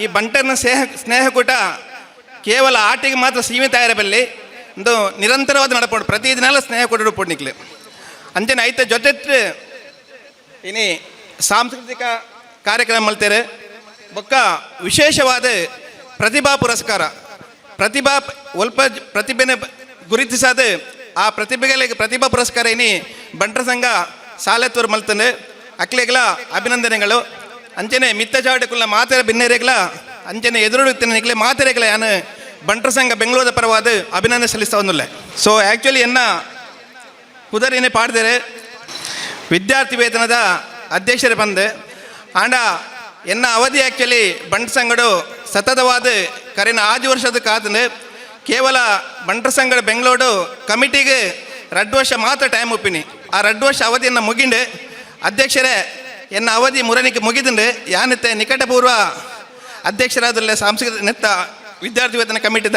ಈ ಬಂಟರ್ನ ಸ್ನೇಹ, ಸ್ನೇಹಕೂಟ ಕೇವಲ ಆಟಿಗೆ ಮಾತ್ರ ಸೀಮಿತ ಇರಬಲ್ಲಿ ಒಂದು ನಿರಂತರವಾದ ನಡಪಡು ಪ್ರತಿದಿನ ಸ್ನೇಹಕೂಟ ಪುಣ್ಯಕ್ಲೆ ಅಂಚನೆ ಐತೆ ಜೊತೆ ಇನಿ ಸಾಂಸ್ಕೃತಿಕ ಕಾರ್ಯಕ್ರಮ ಮಲ್ತೇರೆ. ಬೊಕ್ಕ ವಿಶೇಷವಾದ ಪ್ರತಿಭಾ ಪುರಸ್ಕಾರ. ಪ್ರತಿಭಾ ಒಲ್ಪ ಪ್ರತಿಭೆನ ಗುರುತಿಸಾದ ಆ ಪ್ರತಿಭೆಗಳಿಗೆ ಪ್ರತಿಭಾ ಪುರಸ್ಕಾರ ಇನಿ ಬಂಟರ ಸಂಘ ಸಾಲೆತ್ತೂರು ಮಲ್ತನೆ ಅಕ್ಲೆಗಳ ಅಭಿನಂದನೆಗಳು. ಅಂಚನೆ ಮಿತ್ತ ಚಾವಟಕುಲ್ಲ ಮಾತೆರ ಬಿನ್ನೆರೆಗ್ಲ ಅಂಚನೆ ಎದುರು ನಿಕ್ಲೆ ಮಾತೆರೆಗಳ ಯಾನು? ಬಂಟರ ಸಂಘ ಬೆಂಗಳೂರದ ಪರವಾದ ಅಭಿನಂದನೆ ಸಲ್ಲಿಸ್ತಾ ಒಂದಿಲ್ಲ ಸೊ ಆ್ಯಕ್ಚುಲಿ ಎನ್ನ ಕುದರಿನೇ ಪಾಡ್ದೇರೆ, ವಿದ್ಯಾರ್ಥಿ ವೇತನದ ಅಧ್ಯಕ್ಷರು ಬಂದು. ಆಂಡ, ಎನ್ನ ಅವಧಿ ಆಕ್ಚುಲಿ ಬಂಟ ಸಂಘಡು ಸತತವಾದ ಕರೆನ ಆದಿ ವರ್ಷದ ಕಾದನು ಕೇವಲ ಬಂಟರ ಸಂಘಡ ಬೆಂಗಳೂರು ಕಮಿಟಿಗೆ ರಡ್ ವರ್ಷ ಮಾತ್ರ ಟೈಮ್ ಒಪ್ಪಿನಿ. ಆ ರಡ್ ವರ್ಷ ಅವಧಿಯನ್ನು ಮುಗಿಂಡು ಅಧ್ಯಕ್ಷರೇ ಎನ್ನ ಅವಧಿ ಮುರನಿಗೆ ಮುಗಿದಿಂಡು ಯಾನಿತ್ತೆ ನಿಕಟಪೂರ್ವ ಅಧ್ಯಕ್ಷರಾದಲ್ಲೇ ಸಾಂಸ್ಕೃತಿಕ ನೆತ್ತ ವಿದ್ಯಾರ್ಥಿ ವೇತನ ಕಮಿಟಿದ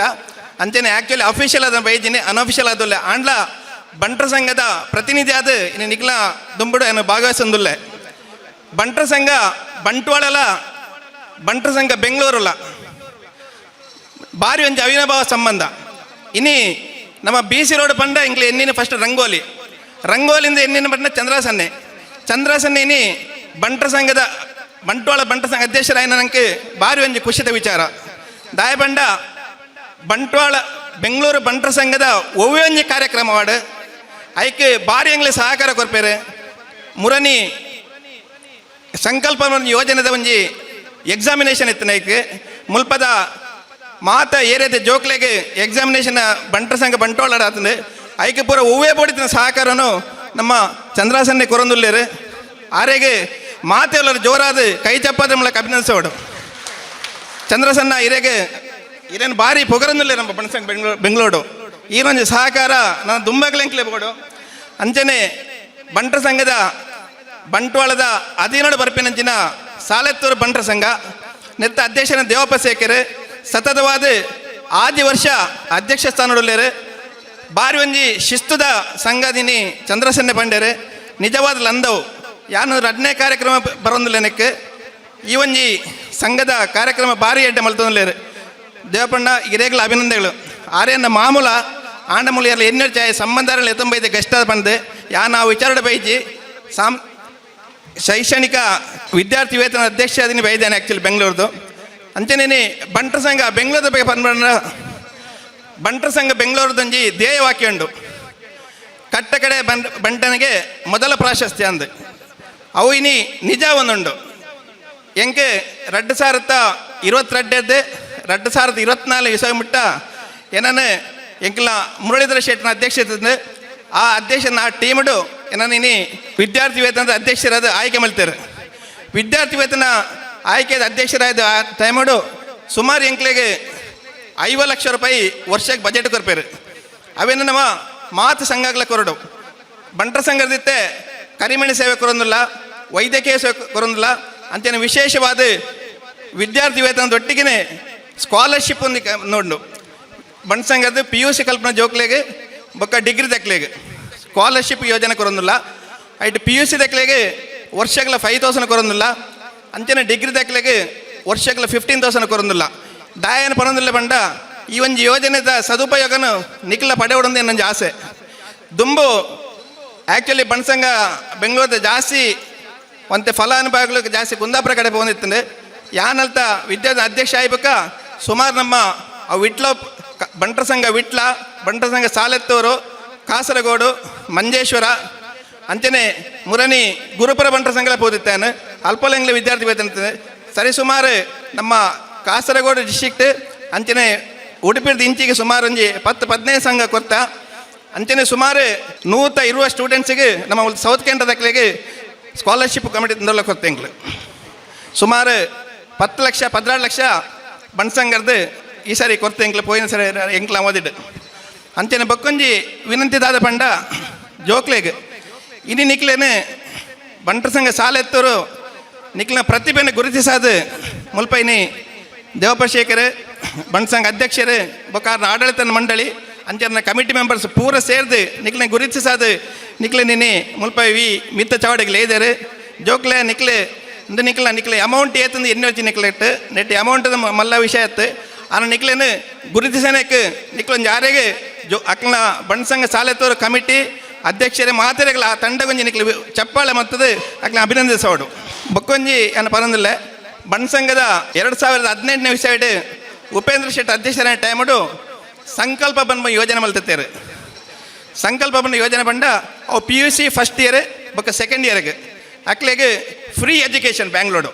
ಅಂಚನೆ ಆ್ಯಕ್ಚುಲಿ ಅಫಿಷಿಯಲ್ ಆದ ಬೈಜಿನಿ ಅನ್ಅಫಿಷಿಯಲ್ ಆದಲ್ಲೇ ಆಂಡ್ಲ ಬಂಟರ ಸಂಘದ ಪ್ರತಿನಿಧಿ ಆದ ಇನ್ನು ನಿಕ್ಲ ದುಂಬುಡು ಏನು ಭಾಗವಹಿಸಂದುಲ್ಲೆ. ಬಂಟರ ಸಂಘ ಬಂಟ್ವಾಳಲ, ಬಂಟರ ಸಂಘ ಬೆಂಗಳೂರಲ್ಲ ಭಾರಿ ಒಂಜಿ ಅವಿನಾಭಾವ ಸಂಬಂಧ. ಇನಿ ನಮ್ಮ ಬಿ ಸಿ ರೋಡ್ ಪಂಡ ಇಂಗ್ಲಿ ಎನ್ನಿನ ಫಸ್ಟ್ ರಂಗೋಲಿ. ರಂಗೋಲಿಂದ ಎನ್ನಿನ ಪಂಡ ಚಂದ್ರಾಸನ್ನೆ. ಚಂದ್ರಾಸನ್ನೆ ಇನಿ ಬಂಟರ ಸಂಘದ ಬಂಟ್ವಾಳ ಬಂಟ ಸಂಘ ಅಧ್ಯಕ್ಷರಾಯನ ನನಗೆ ಭಾರಿ ಒಂಜಿ ಖುಷಿದ ವಿಚಾರ. ದಾಯಬಂಡ ಬಂಟ್ವಾಳ ಬೆಂಗಳೂರು ಬಂಟರ ಸಂಘದ ಒವ್ವೆ ಒಂಜಿ ಕಾರ್ಯಕ್ರಮ ವಾಡು ಐಕ್ ಭಾರಿ ಸಹಕಾರ ಕೊರಪೇರೆ. ಮುರನಿ ಸಂಕಲ್ಪ ಯೋಜನೆದ ಒಂಜಿ ಎಕ್ಸಾಮಿನೇಷನ್ ಇತ್ತು ನೈಕೆ ಮುಲ್ಪದ ಮಾತ ಏರಿಯಾದ ಜೋಕ್ಲೆಗೆ ಎಕ್ಸಾಮಿನೇಷನ್ ಬಂಟರ ಸಂಘ ಬಂಟ್ವಾಳ ಆತಂದೆ. ಐಕೆ ಪೂರ ಒವ್ವೇ ಬೋಡಿತಿನ ಸಹಕಾರನು ನಮ್ಮ ಚಂದ್ರಾಸನ್ನೇ ಕೊರಂದುಲ್ಲೇರೆ. ಆರೆಗೆ ಮಾತೆಲ್ಲರು ಜೋರಾದ ಕೈ ಚಪ್ಪಾದ ಮೂಲಕ ಅಭಿನಂದಿಸೋಡು ಚಂದ್ರಸನ್ನ ಇರೇಗೆ ಇರೇನು ಭಾರಿ ಪೊಗರನ್ನುಲ್ಲೇ ನಮ್ಮ ಬಣಸಂಗ್ ಬೆಂಗಳೂರು. ಈ ಒಂದು ಸಹಕಾರ ನಾನು ದುಂಬಗಲೆಂಕ್ಲೆ ಬೋಡು ಅಂಚನೆ ಬಂಟ್ರ ಸಂಘದ ಬಂಟ್ವಾಳದ ಹದಿನೇಳು ಬರ್ಪಿನಂಚಿನ ಸಾಲೆತ್ತೂರು ಬಂಟ್ರ ಸಂಘ, ನೆತ್ತ ಅಧ್ಯಕ್ಷನ ದೇವಪ್ಪ ಸೇಕರ್ ಸತತವಾದ ಆದಿ ವರ್ಷ ಅಧ್ಯಕ್ಷ ಸ್ಥಾನಡುಲ್ಲೇರು ಬಾರಿ ಒಂಜಿ ಶಿಸ್ತುದ ಸಂಘದಿನಿ ಚಂದ್ರಸನ್ನೆ ಪಂಡೆರೆ ನಿಜವಾದ ಲಂದವು. ಯಾನು ರಡ್ನೇ ಕಾರ್ಯಕ್ರಮ ಬರೋದಿಲ್ಲ ನೆಕ್ ಈ ಒಂಜಿ ಸಂಘದ ಕಾರ್ಯಕ್ರಮ ಭಾರಿ ಎಡ್ಡೆ ಮಲ್ತೊಂದುಲ್ಲೇರು ದೇವಪಣ್ಣ ಇರೇಗ್ಲ ಅಭಿನಂದನೆಗಳು. ಆರ್ಯನ ಮಾಮೂಲ ಆಂಡಮೂಲಿಯರ್ಲ ಎನ್ನೆಡ್ ಎನ್ನ ಸಂಬಂಧಗಳು ಎತ್ತೊಂಬೈದು ಗಷ್ಟ ಬಂದು ಯಾ ನಾವು ವಿಚಾರಡೆ ಬೈಜಿ ಸಾಮ್ ಶೈಕ್ಷಣಿಕ ವಿದ್ಯಾರ್ಥಿ ವೇತನ ಅಧ್ಯಕ್ಷ ಅದನ್ನು ಬೈದೇನೆ ಆ್ಯಕ್ಚುಲಿ ಬೆಂಗಳೂರದು. ಅಂಚನೇನೆ ಬಂಟರ ಸಂಘ ಬೆಂಗಳೂರದ ಬಗ್ಗೆ ಬಂದ್ಬಂಡ ಬಂಟರ ಸಂಘ ಬೆಂಗಳೂರದೊಂಜಿ ಧ್ಯೇಯವಾಕ್ಯ ಉಂಡು ಕಟ್ಟ ಕಡೆ ಬಂಟನಿಗೆ ಮೊದಲ ಪ್ರಾಶಸ್ತ್ಯ ಅಂದು. ಅವು ಇನಿ ನಿಜ ಒಂದುಂಡು ಎಂಕ್ ರಡ್ಡು ಸಾವಿರದ இருபத்தி ರಡ್ಡು ಸಾವಿರದ சாரத்து இருபத்தி ಮುಟ್ಟ விஷயம் விட்டா ಮುರಳೀಧರ எங்கெல்லாம் முரளிதர ಆ ಅಧ್ಯಕ್ಷನ ಆ ಟೀಮಡು ಏನನ್ನ ಇನಿ ವಿದ್ಯಾರ್ಥಿ ವೇತನದ ಅಧ್ಯಕ್ಷರಾದ ಆಯ್ಕೆ ಮಾಡ್ತಾರೆ ವಿದ್ಯಾರ್ಥಿ ವೇತನ ಆಯ್ಕೆದ ಅಧ್ಯಕ್ಷರಾದ ಆ ಟೈಮಡು ಸುಮಾರು ಎಂಕ್ಲೆಗೆ ಐವತ್ತು ಲಕ್ಷ ರೂಪಾಯಿ ವರ್ಷಕ್ಕೆ ಬಜೆಟ್ ಕೊರಪೇರು. ಅವೇನ ನಮ್ಮ ಮಾತು ಸಂಘಗಳ ಕೊರಡು ಬಂಟ್ರ ಸಂಘದಿತ್ತೆ ಕರಿಮಣಿ ಸೇವೆ ಕೊರೊಂದಿಲ್ಲ ವೈದ್ಯಕೀಯ ಸೇವೆ ಕೊರೊಂದಿಲ್ಲ ಅಂತೇನು ವಿಶೇಷವಾದ ವಿದ್ಯಾರ್ಥಿ ವೇತನದೊಟ್ಟಿಗೆ ಸ್ಕಾಲರ್ಶಿಪ್ ಒಂದು ನೋಡು ಬಂಟ್ ಸಂಘದ ಪಿ ಯು ಸಿ ಕಲ್ಪನಾ ಜೋಕ್ಲೆಗೆ, ಬೊಕ್ಕ ಡಿಗ್ರಿ ದಕ್ಲೆಗೆ ಸ್ಕಾಲರ್ಶಿಪ್ ಯೋಜನೆ ಕೊರೊಂದಿಲ್ಲ ಐಟ್ ಪಿ ಯು ಸಿ ದಕ್ಲೆಗೆ ವರ್ಷಗಳ ಫೈವ್ ತೌಸಂಡ್ ಕೊರೊಂದಿಲ್ಲ ಅಂಚನೆ ಡಿಗ್ರಿ ದಕ್ಲೆಗೆ ವರ್ಷಗಳ ಫಿಫ್ಟೀನ್ ತೌಸಂಡ್ ಕೊರೊಂದಿಲ್ಲ ಡಾಯನ ಪರೊಂದಿಲ್ಲ ಬಂಡ. ಈ ಒಂದು ಯೋಜನೆದ ಸದುಪಯೋಗನು ನಿಖಿಲ ಪಡೆಯೋಡೊಂದು ನನ್ನ ಆಸೆ. ದುಂಬು ಆ್ಯಕ್ಚುಲಿ ಬಣ್ಸಂಗ ಬೆಂಗಳೂರದ ಜಾಸ್ತಿ, ಒಂತೆ ಫಲಾನುಭವಿಗಳು ಜಾಸ್ತಿ ಕುಂದಾಪುರ ಕಡೆ ಬಂದಿತ್ತಂದೆ ಯಾನಲ್ತ ವಿದ್ಯಾದ ಅಧ್ಯಕ್ಷ ಆಯ್ಬೇಕ, ಸುಮಾರು ನಮ್ಮ ಆ ವಿಟ್ಲ ಬಂಟರ ಸಂಘ ವಿಟ್ಲ, ಬಂಟರ ಸಂಘ ಸಾಲೆತ್ತೂರು ಕಾಸರಗೋಡು, ಮಂಜೇಶ್ವರ, ಅಂಚನೆ ಮುರನಿ ಗುರುಪುರ ಬಂಟರ ಸಂಘಲ ಪೋದಿತ್ತಾನೆ, ಅಲ್ಪಲೆಂಗ್ಲ ವಿದ್ಯಾರ್ಥಿ ವೇತನ ಸರಿ ಸುಮಾರು ನಮ್ಮ ಕಾಸರಗೋಡು ಡಿಸ್ಟ್ರಿಕ್ಟ್ ಅಂಚನೆ ಉಡುಪಿದ ಇಂಚಿಗೆ ಸುಮಾರು ಒಂಜಿ ಪತ್ತು ಹದಿನೈದು ಸಂಘ ಕೊರ್ತ ಅಂಚನೆ ಸುಮಾರು ನೂತ ಇರುವ ಸ್ಟೂಡೆಂಟ್ಸಿಗೆ ನಮ್ಮ ಒಂದು ಸೌತ್ ಕೇಂದ್ರ ದಾಖಲೆಗೆ ಸ್ಕಾಲರ್ಶಿಪ್ ಕಮಿಟಿ ತಂದಲ್ಲ ಕೊತ್ತೆಂಗ್ಲು ಸುಮಾರು ಪತ್ತು ಲಕ್ಷ ಪದ್ನಾರು ಲಕ್ಷ ಬಣ್ಸಂಗರ್ದು ಈ ಸಾರಿ ಕೊರ್ತೆಂಗ್ಲು ಪೋಯಿನ ಸರಿ ಎಂಕ್ಲ ಓದಿಡ್ ಬಕ್ಕಂಜಿ ವಿನಂತಿ ವಿನಂತಿದಾದ ಪಂಡ ಜೋಕ್ಲೆಗ್, ಇನಿ ನಿಕ್ಲೇನೆ ಬಂಟರ ಸಂಘ ಸಾಲೆತ್ತರು ನಿಕ್ಲಿನ ಪ್ರತಿಭೆನ ಗುರುತಿಸಾದ ಮುಲ್ಪೈನಿ ದೇವಪ್ಪ ಶೇಖರ್ ಬಂಟ್ ಸಂಘ ಅಧ್ಯಕ್ಷರು ಆಡಳಿತ ಮಂಡಳಿ ಅಂಚರ್ನ ಕಮಿಟಿ ಮೆಂಬರ್ಸ್ ಪೂರ ಸೇರ್ದು, ನಿಕ್ಲೆ ಗುರುತಿಸಾದ ನಿಕ್ಲೆ ನಿನ್ನೆ ಮುಲ್ಪ ವಿ ಮಿತ್ತ ಚಾವಡಿಗೆ ಲೇದರು ಜೋಕ್ಲೆ ನಿಕ್ಲೆ, ಇಂದು ನಿಕ್ಲ, ನಿಕ್ಲೆ ಅಮೌಂಟ್ ಏತಂದು ಎಣ್ಣೆ ವಚ್ಚಿ ನಿಕ್ಲಿಟ್ಟು ನೆಟ್ಟಿ ಅಮೌಂಟ್ ಮಲ್ಲ ವಿಷಯ ಇತ್ತು. ಆನ ನಿಕ್ಲೇನು ಗುರುತಿಸನಕ್ಕೆ ನಿಕ್ಲೊಂದು ಯಾರಿಗೆ ಜೋ ಅಕ್ಲ ಬಣ್ಸಂಗ ಸಾಲೆತ್ತೋರು ಕಮಿಟಿ ಅಧ್ಯಕ್ಷರೇ ಮಾತೆರೆಗಳ ಆ ತಂಡಗೊಂಜಿ ನಿಕ್ಲು ಚಪ್ಪಾಳೆ ಮತ್ತದು ಅಕ್ಲ ಅಭಿನಂದಿಸೋಡು. ಬೊಕ್ಕೊಂಜಿ ಅನ್ನ ಪರಂದಿಲ್ಲ. ಬಣ್ಸಂಗದ ಎರಡು ಸಾವಿರದ ಹದಿನೆಂಟನೇ ವಿಷಯ ಉಪೇಂದ್ರ ಶೆಟ್ಟಿ ಅಧ್ಯಕ್ಷರ ಟೈಮಡು ಸಂಕಲ್ಪ ಬಂದ ಯೋಜನೆ ಮಲ್ತತ್ತೇರು ಸಂಕಲ್ಪ ಬಂದ ಯೋಜನೆ ಬಂಡ ಅವು P U C first year ಬೊಕ್ಕ ಸೆಕೆಂಡ್ ಇಯರ್ಗೆ ಅಕ್ಲೆಗೆ free education Bangalore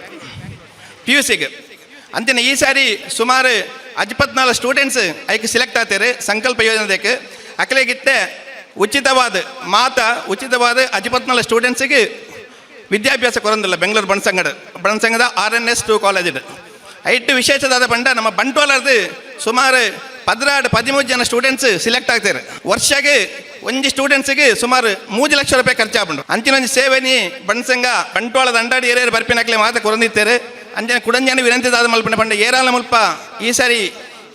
P U ಸಿಗೆ ಅಂತಿನ ಈ ಸಾರಿ ಸುಮಾರು ಅಜ್ಪತ್ನಾಲ್ಕು ಸ್ಟೂಡೆಂಟ್ಸ್ ಐಕ್ ಸಿಲೆಕ್ಟ್ ಆಗ್ತಾರೆ ಸಂಕಲ್ಪ ಯೋಜನೆದಕ್ಕೆ. ಅಕ್ಲೆಗಿತ್ತೆ ಉಚಿತವಾದ, ಮಾತ ಉಚಿತವಾದ ಸ್ಟೂಡೆಂಟ್ಸ್ ಸ್ಟೂಡೆಂಟ್ಸಿಗೆ ವಿದ್ಯಾಭ್ಯಾಸ ಕೊರಂದಿಲ್ಲ ಬೆಂಗಳೂರು ಬಣಸಂಗಡ. ಬಣಸಂಗದ R N S to college ಐಟು ವಿಶೇಷದಾದ ಬಂಡ ನಮ್ಮ ಬಂಟ್ವಾಳದ ಸುಮಾರು ಪದ್ರಾಡು ಪದಿಮೂರು ಜನ ಸ್ಟೂಡೆಂಟ್ಸ್ ಸಿಲೆಕ್ಟ್ ಆಗ್ತಾರೆ. ವರ್ಷಗೆ ಒಂಜಿ ಸ್ಟೂಡೆಂಟ್ಸ್ಗೆ ಸುಮಾರು ಮೂರು ಲಕ್ಷ ರೂಪಾಯಿ ಖರ್ಚಾಗ್ಬಿಟ್ಟು ಅಂಚಿನೊಂದು ಸೇವೆನಿ ಬಣ್ಸಂಗ, ಬಂಟ್ವಾಳದ ಅಂಡಾಡಿ ಏರಿಯರು ಬರ್ಪಿನಕ್ಲೆ ಮಾತ್ರ ಕೊರಂದಿರ್ತಾರೆ ಅಂಜನ ಕುಡಂಜನ ವಿನಂತಿದಾದ ಮಲ್ಪನೆ ಪಂಡ, ಏರಾಲ ಮುಲ್ಪ, ಈ ಸಾರಿ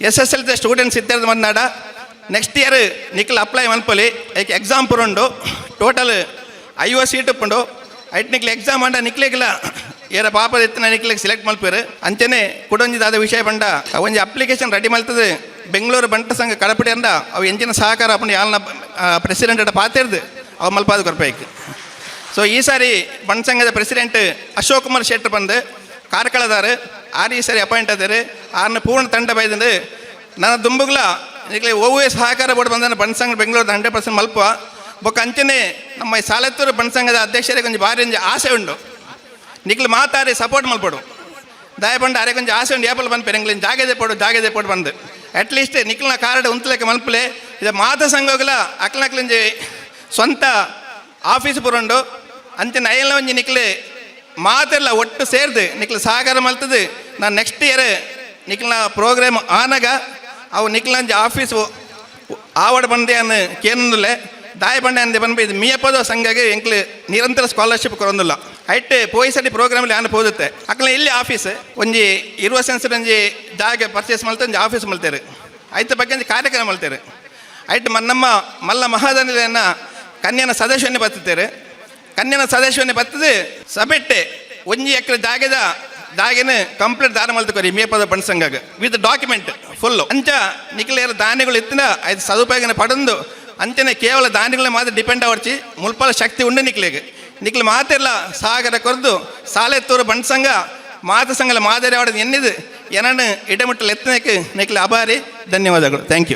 ಎಸ್ ಎಸ್ ಎಲ್ ಸ್ಟೂಡೆಂಟ್ಸ್ ಇದ್ದಾರೆ ಮಂದಾಡ ನೆಕ್ಸ್ಟ್ ಇಯರ್ ನಿಕ್ಲ ಅಪ್ಲೈ ಮಲ್ಪಲಿ, ಐಕ್ ಎಕ್ಸಾಮ್ ಪುರಂಡು. ಟೋಟಲ್ ಐವತ್ತು ಸೀಟ್ ಉಪ್ಪುಂಡು. ಐಟ್ ನಿಕ್ಲೆ ಎಕ್ಸಾಮ್ ಅಂಡ ನಿಕ್ಲೆಗಿಲ್ಲ ಏರ ಪಾಪದ ಎತ್ತಿನ ನಿಕ್ಲೆಗೆ ಸೆಲೆಕ್ಟ್ ಮಲ್ಪೇರು. ಅಂಚನೆ ಕುಡೊಂಜಿದಾದ ವಿಷಯ ಬಂಡ ಒಂಜಿ ಅಪ್ಲಿಕೇಶನ್ ರೆಡಿ ಮಲ್ತದೆ. ಬೆಂಗಳೂರು ಬಂಟ ಸಂಘ ಕಳಪಡಿ ಅಂದ, ಅವು ಎಂಜಿನ ಸಹಕಾರ ಅಪ್ಪನ ಯಾಲ್ನ ಪ್ರೆಸಿಡೆಂಟ್ ಪಾತಿರ್ದು ಅವ ಮಲ್ಪಾದ ಕೊರಪೈಕ್. ಸೊ ಈ ಸಾರಿ ಬಂಟ ಸಂಘದ ಪ್ರೆಸಿಡೆಂಟ್ ಅಶೋಕ್ ಕುಮಾರ್ ಶೆಟ್ಟರ್ ಬಂದು, ಕಾರ್ಕಳದಾರು, ಆರು ಈ ಸಾರಿ ಅಪಾಯಿಂಟ್ ಆದಾರೆ, ಆರ್ನ ಪೂರ್ಣ ತಂಡ ಬೈದಂದು, ನನ್ನ ದುಂಬುಗ್ಲ, ಈಗಲೇ ಓವೇ ಸಹಕಾರ ಬೋರ್ಡ್ ಬಂದ ಬಂಡ ಸಂಘ ಬೆಂಗಳೂರು ಹಂಡ್ರೆಡ್ ಪರ್ಸೆಂಟ್ ಮಲ್ಪ ಬೊಕ್ಕ ಅಂಚನೆ ನಮ್ಮ ಈ ಸಾಲತ್ತೂರು ಬಣ್ಣ ಸಂಘದ ಅಧ್ಯಕ್ಷರಿಗೆ ಒಂದು ಭಾರಿ ಒಂದು ಆಸೆ ಉಂಡು. ನಿಕ್ಲು ಮಾತಾಡಿ ಸಪೋರ್ಟ್ ಮಲ್ಪಡು. ದಾಯ ಬಂಡ ಅರೆ ಕೊಂಚ ಆಸೆ ಉಂಡು. ಏಪಲ್ ಬಂದು ಪೆರಂಗ್ಲಿನ್ ಜಾಗದೆ ಪೋಡು ಜಾಗದೆ ಪೋಡು ಬಂದು. ಅಟ್ಲೀಸ್ಟ್ ನಿಕ್ಲನ ಕಾರ್ಡ್ ಉಂತ್ಲೆಕ್ಕ ಮಲ್ಪಲೆ ಇದು ಮಾತ ಸಂಘಗಳ ಅಕ್ಲಕ್ಲಂಜಿ ಸ್ವಂತ ಆಫೀಸ್ ಪುರಂಡು ಅಂತ ಐಲ ಒಂಜಿ ನಿಕ್ಲೆ ಮಾತೆಲ್ಲ ಒಟ್ಟು ಸೇರ್ದು ನಿಕ್ಲು ಸಹಕಾರ ಮಲ್ತದು ನಾನು ನೆಕ್ಸ್ಟ್ ಇಯರ್ ನಿಕ್ಲನ ಪ್ರೋಗ್ರಾಮ್ ಆನಾಗ ಅವು ನಿಕ್ಲಂಜಿ ಆಫೀಸ್ ಆವಡ ಬಂದೆ ಅನ್ನು ಕೇನೊಂದುಲ್ಲೆ ಅಂದೆ ಬಂದು ಇದು ಮೀಯಪ್ಪದ ಸಂಘಗೆ ಎಂಕ್ಲು ನಿರಂತರ ಸ್ಕಾಲರ್ಶಿಪ್ ಕೊರೊಂದಿಲ್ಲ ಐಟ್ ಪೋಯಿಸಡಿ ಪ್ರೋಗ್ರಾಮ್ ಆನ ಪೋದುತ್ತೆ. ಅಕ್ಲ ಇಲ್ಲಿ ಆಫೀಸ್ ಒಂಜಿ ಇರುವ ಸೆನ್ಸರ್ ಒಂಜಿ ಜಾಗ ಪರ್ಚೇಸ್ ಮಾಡ್ತಾರೆ, ಒಂಜಿ ಆಫೀಸ್ ಮಾಡ್ತಾರೆ. ಐತ ಬಗ್ಗೆ ಒಂಜಿ ಕಾರ್ಯಕ್ರಮ ಮಾಡ್ತಾರೆ. ಐಟ್ ಮನ್ನಮ್ಮ ಮಲ್ಲ ಮಹಾದನಿಲೆಯನ್ನ ಕನ್ಯನ ಸದಸ್ಯವನ್ನೇ ಬರ್ತೇರು ಕನ್ಯನ ಸದಸ್ಯವನ್ನೇ ಬರ್ತದೆ, ಸಬೆಟ್ಟೆ ಒಂಜಿ ಎಕರೆ ಜಾಗದ ಜಾಗನ ಕಂಪ್ಲೀಟ್ ದಾನ ಪದ ಮೇಪದ ಸಂಘಗ ವಿತ್ ಡಾಕ್ಯುಮೆಂಟ್ ಫುಲ್ಲು ಅಂಚ ನಿಕ್ಲೇರ ದಾನಿಗಳು ಇತ್ತಿನ ಐದು ಸದುಪಯೋಗನ ಪಡೆದು ಅಂಚನೆ ಕೇವಲ ದಾನಿಗಳ ಮಾತ್ರ ಡಿಪೆಂಡ್ ಆವರ್ಚಿ ಮುಲ್ಪಲ ಶಕ್ತಿ ಉಂಡು ನಿಕ್ಲೆಗೆ. ನಿಕ್ಲೆ ಮಾತೆಲ್ಲ ಸಾಗರ ಕೊರ್ದು ಸಾಲೆತ್ತೂರು ಸಂಘ ಮಾತ ಸಂಘಲ ಮಾದರಿ ಆವಡದು ಎನ್ನಿದು ಏನನ್ನು ಇಡಮುಟ್ಟಲು ಎತ್ತನಕ್ಕೆ ನಿಕ್ಲೆ ಅಭಾರಿ, ಧನ್ಯವಾದಗಳು. Thank you